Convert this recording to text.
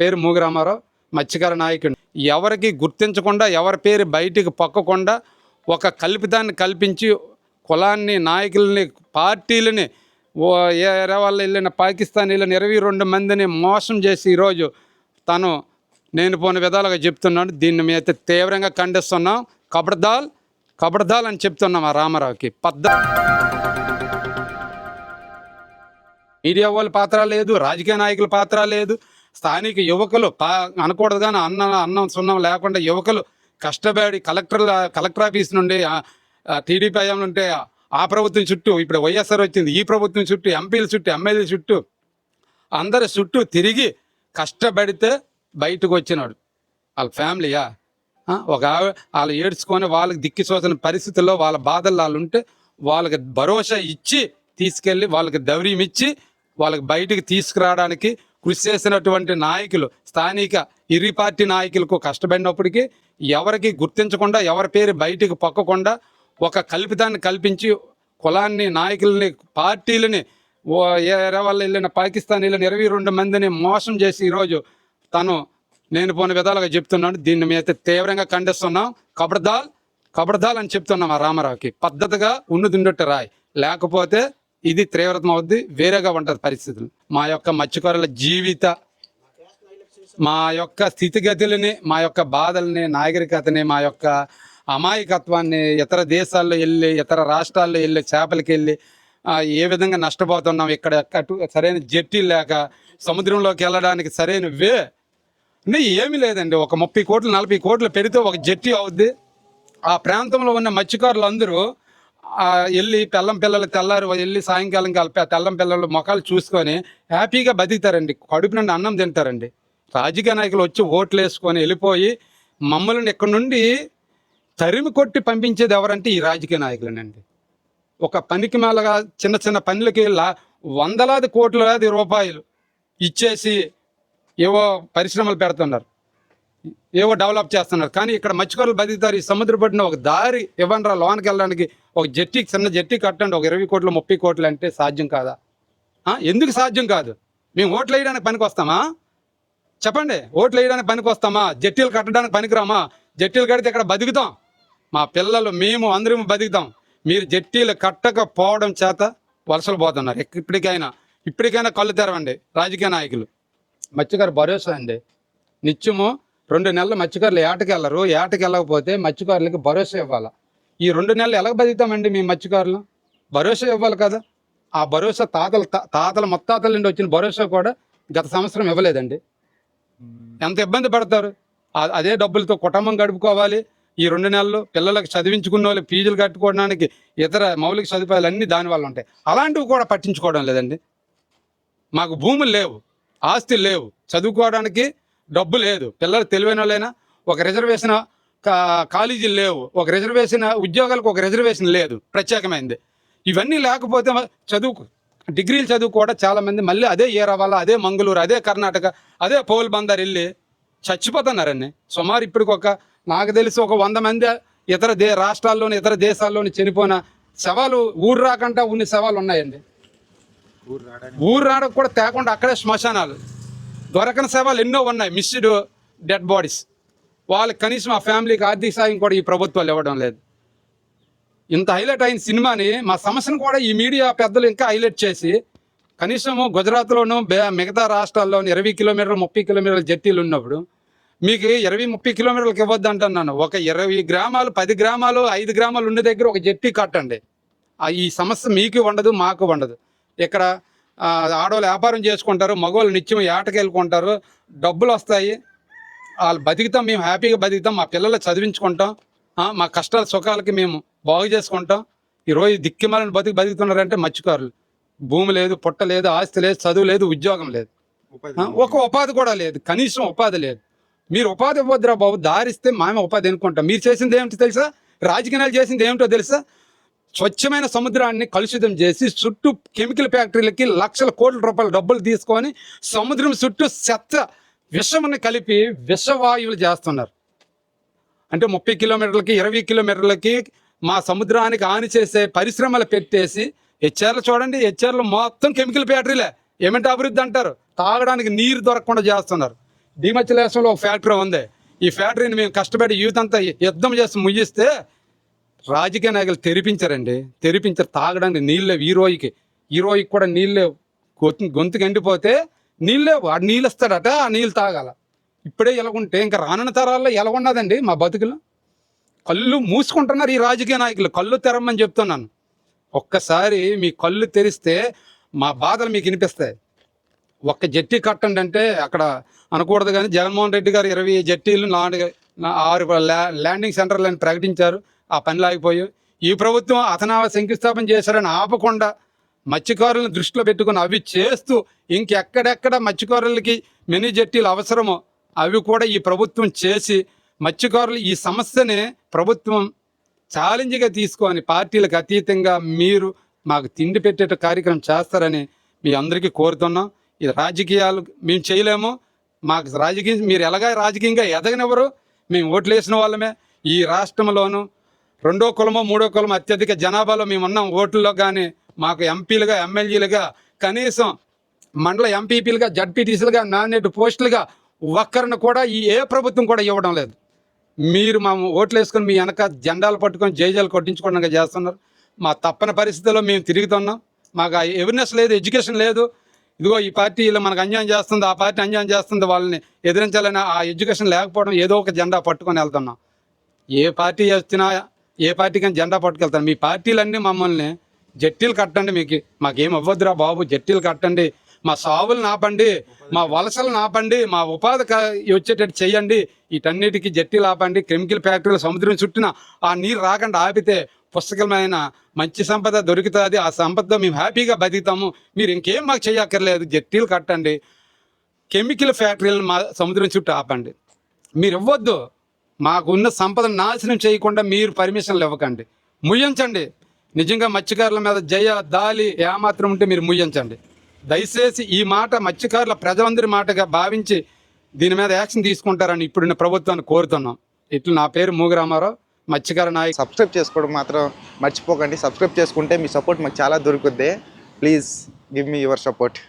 పేరు మూగిరామారావు మత్స్యకార నాయకుడు. ఎవరికి గుర్తించకుండా ఎవరి పేరు బయటికి పక్కకుండా ఒక కల్పితాన్ని కల్పించి కులాన్ని నాయకుల్ని పార్టీలని ఓ ఏరే వాళ్ళు వెళ్ళిన పాకిస్తాన్ వెళ్ళిన ఇరవై రెండు మందిని మోసం చేసి ఈరోజు తను నేను పోని విధాలుగా చెప్తున్నాను దీన్ని మీద తీవ్రంగా ఖండిస్తున్నాం. కబడ్దాల్ కబడ్దాల్ అని చెప్తున్నాం ఆ రామారావుకి. పద్ద మీడియా వాళ్ళ పాత్ర లేదు రాజకీయ నాయకుల పాత్ర లేదు. స్థానిక యువకులు పా అనకూడదు కానీ అన్న అన్నం సున్నం లేకుండా యువకులు కష్టపడి కలెక్టర్ కలెక్టర్ ఆఫీస్ నుండి టీడీపీ హయాంలో ఉంటే ఆ ప్రభుత్వం చుట్టూ ఇప్పుడు వైఎస్ఆర్ వచ్చింది ఈ ప్రభుత్వం చుట్టూ ఎంపీల చుట్టూ ఎమ్మెల్యే చుట్టూ అందరి చుట్టూ తిరిగి కష్టపడితే బయటకు వచ్చినాడు. వాళ్ళ ఫ్యామిలీయా? ఒక వాళ్ళు ఏడ్చుకొని వాళ్ళకి దిక్కి చూసిన పరిస్థితుల్లో వాళ్ళ బాధలు వాళ్ళు ఉంటే వాళ్ళకి భరోసా ఇచ్చి తీసుకెళ్ళి వాళ్ళకి ధైర్యం ఇచ్చి వాళ్ళకి బయటికి తీసుకురావడానికి కృషి చేసినటువంటి నాయకులు స్థానిక ఇరి పార్టీ నాయకులకు కష్టపడినప్పటికీ ఎవరికి గుర్తించకుండా ఎవరి పేరు బయటికి పక్కకుండా ఒక కల్పితాన్ని కల్పించి కులాన్ని నాయకులని పార్టీలని ఓ ఏరే వాళ్ళు వెళ్ళిన పాకిస్తాన్ వెళ్ళిన ఇరవై రెండు మందిని మోసం చేసి ఈరోజు తను నేను పోని విధాలుగా చెప్తున్నాను. దీన్ని మీద తీవ్రంగా ఖండిస్తున్నాం. కబడ్దాల్ కబడ్దాల్ అని చెప్తున్నాం ఆ రామారావుకి. పద్ధతిగా ఉన్నదిన్నట్టు రాయ్. లేకపోతే ఇది తీవ్రతం అవుద్ది వేరేగా ఉంటుంది పరిస్థితులు. మా యొక్క మత్స్యకారుల జీవిత మా యొక్క స్థితిగతులని మా యొక్క బాధల్ని నాగరికతని మా యొక్క అమాయకత్వాన్ని ఇతర దేశాల్లో వెళ్ళి ఇతర రాష్ట్రాల్లో వెళ్ళి చేపలకి వెళ్ళి ఏ విధంగా నష్టపోతున్నాం ఇక్కడ అటు సరైన జట్టి లేక సముద్రంలోకి వెళ్ళడానికి సరైన వే ఏమీ లేదండి. ఒక ముప్పై కోట్లు నలభై కోట్లు పెడితే ఒక జట్టి అవుద్ది. ఆ ప్రాంతంలో ఉన్న మత్స్యకారులు అందరూ వెళ్ళి పెళ్ళం పిల్లలు తెల్లారు వెళ్ళి సాయంకాలం కలిపి ఆ తెల్లం పిల్లలు మొఖాలు చూసుకొని హ్యాపీగా బతుకుతారండి. కడుపు నుండి అన్నం తింటారండి. రాజకీయ నాయకులు వచ్చి ఓట్లు వేసుకొని వెళ్ళిపోయి మమ్మల్ని ఇక్కడ నుండి తరిమి కొట్టి పంపించేది ఎవరంటే ఈ రాజకీయ నాయకులనండి. ఒక పనికి మేలగా చిన్న చిన్న పనులకి వందలాది కోట్లాది రూపాయలు ఇచ్చేసి ఏవో పరిశ్రమలు పెడుతున్నారు. ఏవో డెవలప్ చేస్తున్నారు. కానీ ఇక్కడ మత్స్యకారులు బతుకుతారు ఈ సముద్ర పట్టిన ఒక దారి ఇవ్వండి లోనికి వెళ్ళడానికి ఒక జట్టి చిన్న జట్టి కట్టండి. ఒక ఇరవై కోట్లు ముప్పై కోట్లు అంటే సాధ్యం కాదా? ఎందుకు సాధ్యం కాదు? మేము ఓట్లు వేయడానికి పనికి వస్తామా చెప్పండి. ఓట్లు వేయడానికి పనికి వస్తామా జట్టీలు కట్టడానికి పనికిరామా? జట్టీలు కడితే ఇక్కడ బతుకుతాం. మా పిల్లలు మేము అందరం బతుకుతాం. మీరు జట్టీలు కట్టకపోవడం చేత వలసలు పోతున్నారు. ఇప్పటికైనా ఇప్పటికైనా కళ్ళు తెరవండి. రాజకీయ నాయకులు. మత్స్యకారు భరోసా అండి. నిత్యము రెండు నెలలు మత్స్యకారులు ఏటకి వెళ్ళరు ఏటకి వెళ్ళకపోతే మత్స్యకారులకి భరోసా ఇవ్వాలి? ఈ రెండు నెలలు ఎలా బతుకుతామండి మీ మత్స్యకారులు? భరోసా ఇవ్వాలి కదా? ఆ భరోసా తాతల తాతల మొత్తాతల నుండి వచ్చిన భరోసా కూడా గత సంవత్సరం ఇవ్వలేదండి. ఎంత ఇబ్బంది పడతారు? అదే డబ్బులతో కుటుంబం గడుపుకోవాలి. ఈ రెండు నెలలు పిల్లలకు చదివించుకున్న వాళ్ళు ఫీజులు కట్టుకోవడానికి ఇతర మౌలిక సదుపాయాలు అన్నీ దానివల్ల ఉంటాయి. అలాంటివి కూడా పట్టించుకోవడం లేదండి. మాకు భూములు లేవు ఆస్తులు లేవు. చదువుకోవడానికి డబ్బు లేదు. పిల్లలు తెలివైన వాళ్ళైనా ఒక రిజర్వేషన్ కాలేజీలు లేవు. ఒక రిజర్వేషన్ ఉద్యోగాలకు ఒక రిజర్వేషన్ లేదు. ప్రత్యేకమైనది ఇవన్నీ లేకపోతే మ- చదువు డిగ్రీలు చదువు కూడా చాలా మంది మళ్ళీ అదే ఏరవాల అదే మంగళూరు అదే కర్ణాటక అదే పోల్ బందర్ వెళ్ళి చచ్చిపోతున్నారండి. సుమారు ఇప్పటికి ఒక నాకు తెలిసి ఒక వంద మంది ఇతర దే రాష్ట్రాల్లోని ఇతర దేశాల్లోని చనిపోయిన శవాలు ఊరు రాకుండా ఉన్ని శవాలు ఉన్నాయండి ఊరు రావడానికి కూడా తేకుండా అక్కడే శ్మశానాలు. దొరకని సేవలు ఎన్నో ఉన్నాయి. Missed dead bodies. వాళ్ళకి కనీసం ఆ ఫ్యామిలీకి ఆర్థిక సాయం కూడా ఈ ప్రభుత్వాలు ఇవ్వడం లేదు. ఇంత హైలైట్ అయిన సినిమాని మా సమస్యను కూడా ఈ మీడియా పెద్దలు ఇంకా హైలైట్ చేసి కనీసము గుజరాత్లోను మిగతా రాష్ట్రాల్లోని ఇరవై కిలోమీటర్లు ముప్పై కిలోమీటర్ల జట్టీలు ఉన్నప్పుడు మీకు ఇరవై ముప్పై కిలోమీటర్లకు ఇవ్వద్దు అంటున్నాను. ఒక ఇరవై గ్రామాలు పది గ్రామాలు ఐదు గ్రామాలు ఉండే దగ్గర ఒక జట్టి కట్టండి. ఆ ఈ సమస్య మీకు ఉండదు మాకు ఉండదు. ఇక్కడ ఆడవాళ్ళు వ్యాపారం చేసుకుంటారు మగవాళ్ళు నిత్యం ఏటకెళ్ళుకుంటారు డబ్బులు వస్తాయి. వాళ్ళు బతుకుతాం మేము హ్యాపీగా బతుకుతాం మా పిల్లలు చదివించుకుంటాం మా కష్టాల సుఖాలకి మేము బాగు చేసుకుంటాం. ఈరోజు దిక్కిమాలని బతుకు బతుకుతున్నారంటే మత్స్యకారులు. భూమి లేదు పుట్ట లేదు ఆస్తి లేదు చదువు లేదు ఉద్యోగం లేదు. ఒక ఉపాధి కూడా లేదు కనీసం ఉపాధి లేదు. మీరు ఉపాధి ఇవ్వద్దురా బాబు దారిస్తే మేమే ఉపాధి ఎన్నుకుంటాం. మీరు చేసింది ఏమిటో తెలుసా? రాజకీయాలు చేసింది ఏమిటో తెలుసా? స్వచ్ఛమైన సముద్రాన్ని కలుషితం చేసి చుట్టూ కెమికల్ ఫ్యాక్టరీలకి లక్షల కోట్ల రూపాయల డబ్బులు తీసుకొని సముద్రం చుట్టూ చెత్త విషముని కలిపి విషవాయువులు చేస్తున్నారు. అంటే ముప్పై కిలోమీటర్లకి ఇరవై కిలోమీటర్లకి మా సముద్రానికి హాని చేసే పరిశ్రమలు పెట్టేసి హెచ్ఆర్లు చూడండి హెచ్ఆర్లు మొత్తం కెమికల్ ఫ్యాక్టరీలే. ఏమంటే అభివృద్ధి అంటారు? తాగడానికి నీరు దొరకకుండా చేస్తున్నారు. డిమచ్చలేశ్వరంలో ఒక ఫ్యాక్టరీ ఉంది. ఈ ఫ్యాక్టరీని మేము కష్టపడి యూత్ అంతా యుద్ధం చేసి ముగిస్తే రాజకీయ నాయకులు తెరిపించారండి. తెరిపించారు తాగడానికి నీళ్ళు లేవు. ఈ రోజుకి ఈ రోజుకి కూడా నీళ్ళు లేవు. గొంతు గొంతుకు ఎండిపోతే నీళ్ళు లేవు. ఆ నీళ్ళు ఇస్తాడట ఆ నీళ్ళు తాగాల. ఇప్పుడే ఎలాగుంటే ఇంకా రానున్న తరాల్లో ఎలాగున్నదండి మా బతుకులు? కళ్ళు మూసుకుంటున్నారు ఈ రాజకీయ నాయకులు. కళ్ళు తెరమని చెప్తున్నాను. ఒక్కసారి మీ కళ్ళు తెరిస్తే మా బాధలు మీకు వినిపిస్తాయి. ఒక్క జట్టి కట్టండి అంటే అక్కడ అనకూడదు కానీ జగన్మోహన్ రెడ్డి గారు ఇరవై జట్టీలు నాలుగు ఆరు ల్యాండింగ్ సెంటర్లను ప్రకటించారు. ఆ పని ఆగిపోయి ఈ ప్రభుత్వం అతనా శంకుస్థాపన చేశారని ఆపకుండా మత్స్యకారులను దృష్టిలో పెట్టుకుని అవి చేస్తూ ఇంకెక్కడెక్కడ మత్స్యకారులకి మినీ జట్టీలు అవసరమో అవి కూడా ఈ ప్రభుత్వం చేసి మత్స్యకారులు ఈ సమస్యని ప్రభుత్వం ఛాలెంజ్గా తీసుకొని పార్టీలకు అతీతంగా మీరు మాకు తిండి పెట్టేట కార్యక్రమం చేస్తారని మీ అందరికీ కోరుతున్నాం. ఇది రాజకీయాలు మేము చేయలేము. మాకు రాజకీయం మీరు ఎలాగా రాజకీయంగా ఎదగనివ్వరు. మేము ఓట్లు వేసిన వాళ్ళమే. ఈ రాష్ట్రంలోనూ రెండో కులమో మూడో కులమో అత్యధిక జనాభాలో మేము ఉన్నాం ఓట్లలో కానీ మాకు ఎంపీలుగా ఎమ్మెల్యేలుగా కనీసం మండల ఎంపీపీలుగా జడ్పీటీసీలుగా నాణ్యత పోస్టులుగా ఒక్కరిని కూడా ఈ ఏ ప్రభుత్వం కూడా ఇవ్వడం లేదు. మీరు మా ఓట్లు వేసుకొని మీ వెనక జెండాలు పట్టుకొని జైజాలు కొట్టించుకోవడానికి చేస్తున్నారు. మా తప్పని పరిస్థితుల్లో మేము తిరుగుతున్నాం. మాకు ఆ అవేర్నెస్ లేదు ఎడ్యుకేషన్ లేదు. ఇదిగో ఈ పార్టీ ఇలా మనకు అన్యాయం చేస్తుంది ఆ పార్టీ అన్యాయం చేస్తుంది వాళ్ళని ఎదిరించాలని ఆ ఎడ్యుకేషన్ లేకపోవడం ఏదో ఒక జెండా పట్టుకొని వెళ్తున్నాం. ఏ పార్టీ వచ్చినా ఏ పార్టీకైనా జెండా పట్టుకెళ్తాను. మీ పార్టీలన్నీ మమ్మల్ని జట్టీలు కట్టండి. మీకు మాకేం అవ్వద్దురా బాబు జట్టీలు కట్టండి. మా సావులు నాపండి మా వలసలు నాపండి మా ఉపాధి వచ్చేటట్టు చేయండి వీటన్నిటికీ జట్టీలు ఆపండి. కెమికల్ ఫ్యాక్టరీలు సముద్రం చుట్టిన ఆ నీరు రాకుండా ఆపితే పుస్తకమైన మంచి సంపద దొరుకుతుంది. ఆ సంపదతో మేము హ్యాపీగా బతుకుతాము. మీరు ఇంకేం మాకు చేయక్కర్లేదు జట్టీలు కట్టండి. కెమికల్ ఫ్యాక్టరీలను మా సముద్రం చుట్టూ ఆపండి. మీరు ఇవ్వద్దు. మాకున్న సంపదను నాశనం చేయకుండా మీరు పర్మిషన్లు ఇవ్వకండి. ముయ్యించండి. నిజంగా మత్స్యకారుల మీద జయ దాలి ఏమాత్రం ఉంటే మీరు ముయ్యించండి. దయచేసి ఈ మాట మత్స్యకారుల ప్రజలందరి మాటగా భావించి దీని మీద యాక్షన్ తీసుకుంటారని ఇప్పుడున్న ప్రభుత్వాన్ని కోరుతున్నాం. ఇట్లు నా పేరు మూగరామారావు మత్స్యకార నాయకు. సబ్స్క్రైబ్ చేసుకోవడం మాత్రం మర్చిపోకండి. సబ్స్క్రైబ్ చేసుకుంటే మీ సపోర్ట్ మాకు చాలా దొరుకుద్ది. Please give me your support.